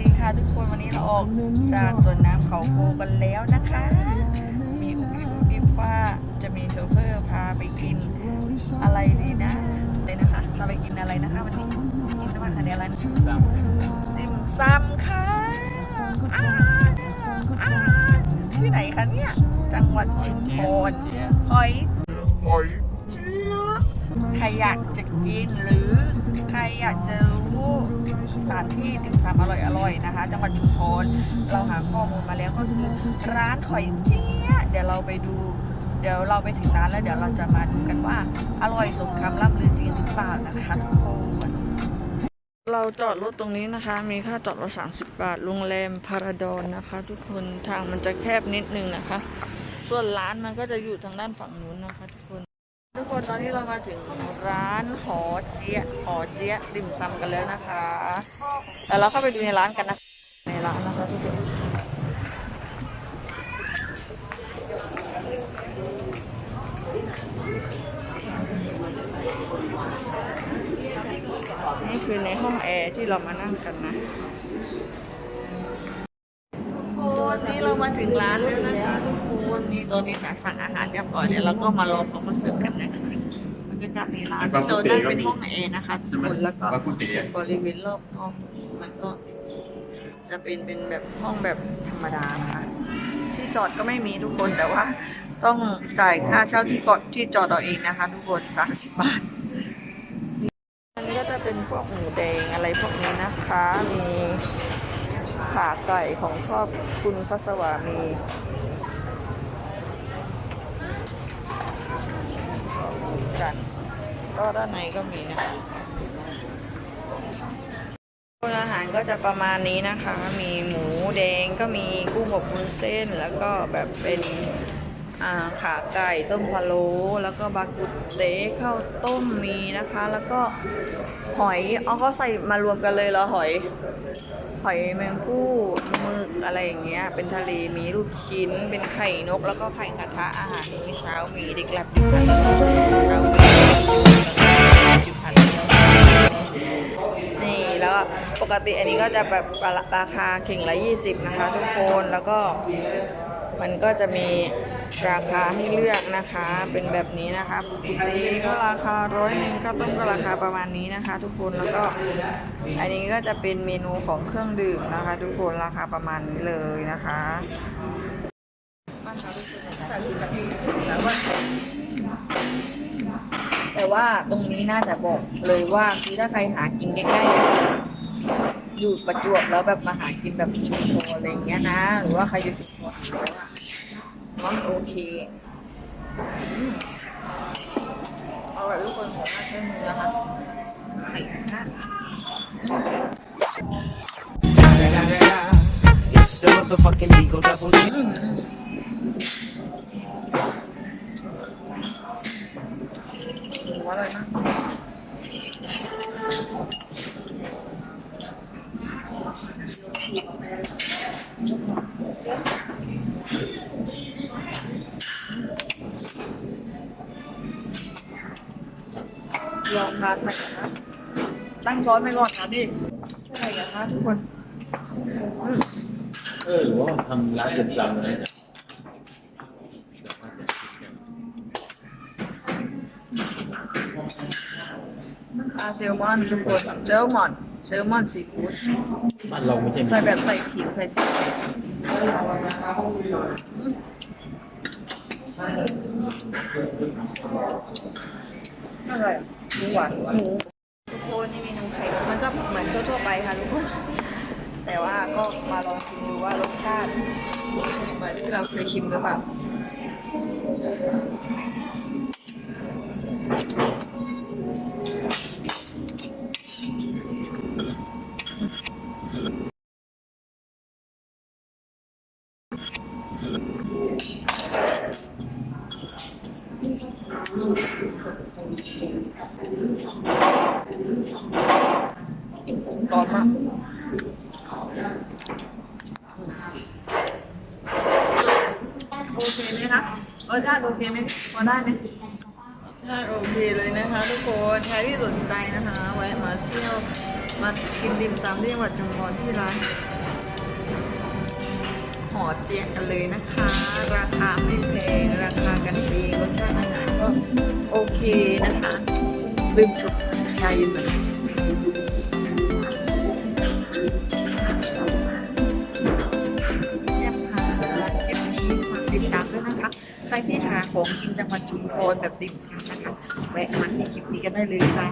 ดีค่ะทุกคนวันนี้เราออกจากสวนน้ำเขาโพกันแล้วนะคะ มีอุบอิบอุบอิบว่าจะมีโชเฟอร์พาไปกินอะไรดีนะเลยนะคะพาไปกินอะไรนะคะวันนี้กินน้ำมันคะแนนอะไรนะซ้ำกันซ้ติ่มซำค่ะอ่าอ่าที่ไหนคะเนี่ยจังหวัดำหอยชุมพเจี๊ยบรเจี๊ยบหอยหอยเจี๊ยบ ใครอยากจะกินหรือใครอยากจะรู้สถานที่ติ่มซำอร่อยๆนะคะ จังหวัดชุมพรเราหาข้อมูลมาแล้วก็คือร้านหอยเจี๊ยบเดี๋ยวเราไปดู เดี๋ยวเราไปถึงร้านแล้วเดี๋ยวเราจะมาดูกันว่า อร่อยสมคำล่ำลือจริงหรือเปล่านะคะทุกคนเราจอดรถตรงนี้นะคะ มีค่าจอดรถ30 บาทโรงแรมพาราดอนนะคะ ทุกคนทางมันจะแคบนิดนึงนะคะ ส่วนร้านมันก็จะอยู่ทางด้านฝั่งนู้นนะคะ ทุกคน ทุกคนตอนนี้เรามาถึงร้านหอเจี๊ยหอเจี๊ยะติ่มซำกันแล้วนะคะ แต่เราเข้าไปดูในร้านกันนะ ในร้านนะคะทุกคนนี่คือในห้องแอร์ที่เรามานั่งกันนะโอ้นี่เรามาถึงร้านแล้วนะคะ นนี่ตอนนี้จะสั่งอาหารเรียบร้อยแล้วแล้วก็มารอเขามาเสิร์ฟกันนะคะบรรยากาศในร้านที่เรานั่งเป็นห้องแอร์นะคะทุกคนแล้วก็บริเวณรอบนอกมันก็จะเป็นเป็นแบบห้องแบบธรรมดานะคะที่จอดก็ไม่มีทุกคนแต่ว่า ต้องจ่ายค่าเช่าที่กดที่จอดเอาเองนะคะ ทุกคนสามสิบบาทอันนี้ก็จะเป็นพวกหมูแดงอะไรพวกนี้นะคะ มีขาไก่ของชอบคุณพัสวามี กัน ก็ด้านในก็มีนะคะอาหารก็จะประมาณนี้นะคะ มีหมูแดงก็มีกุ้งอบวุ้นเส้นแล้วก็แบบเป็น ขาไก่ต้มพะโล้แล้วก็บากุเตะข้าวต้มมีนะคะ แล้วก็หอยเอาเขาใส่มารวมกันเลยเหรอหอย หอยแมงผู้หมึกอะไรอย่างเงี้ยเป็นทะเลมีลูกชิ้น เป็นไข่นก แล้วก็ไข่กระทะอาหารมื้อเช้ามีเด็กหลับเด็กพันเรามีจุดพันนี่แล้วปกติอันนี้ก็จะแบบราคาเข่งละ 20 นะคะ ทุกคนแล้วก็มันก็จะมี ราคาให้เลือกนะคะ เป็นแบบนี้นะคะปกติก็ราคาร้อยหนึ่งข้าวต้มก็ราคาประมาณนี้นะคะ ทุกคนแล้วก็อันนี้ก็จะเป็นเมนูของเครื่องดื่มนะคะ ทุกคนราคาประมาณนี้เลยนะคะแต่ว่าตรงนี้น่าจะบอกเลยว่าคือถ้าใครหากินใกล้ๆอยู่ประจวบแล้วแบบมาหากินแบบชุมพรอะไรอย่างเงี้ยนะ หรือว่าใครอยู่ชุมพรแล้วอะ ว่ามันโอเคอืมอร่อยทุกคนของมาใช้มือนะคะไข่นะ It's the motherfucking Eagle Double G. หมูอร่อยมาก ลองทานไปก่อนนะตั้งช้อนไปก่อนนะดิอะไรกันนะทุกคนอืมเออหรือว่าทำร้านเดือดจำอะไรเนี่ยปลาแซลมอนทุกคนแซลมอนแซลมอนซีฟู้ดบ้านเราไม่ใช่ใส่แบบใส่ขิงใส่ซี อิ๊วอร่อยหมูหวานหมูทุกคนนี่เมนูไข่นกมันก็เหมือนทั่วๆไปค่ะทุกคน แต่ว่าก็มาลองชิมดูว่ารสชาติเหมือนที่เราเคยชิมหรือเปล่า ร้อนมากโอเคไหมคะรสชาติโอเคไหมพอได้ไหมถ้าโอเคเลยนะคะทุกคนใครที่สนใจนะคะแวะมาเที่ยวมากินดิมซำที่จังหวัดชุมพรที่ร้านหอเจียกันเลยนะคะ ราคาไม่แพงราคากันเองรสชาติอาหารก็โอเคนะคะลืมชมชายินเหมือน ของกินจังหวัดชุมพรแบบติ่มซำนะคะแวะมาที่คลิปนี้กันได้เลยจ้า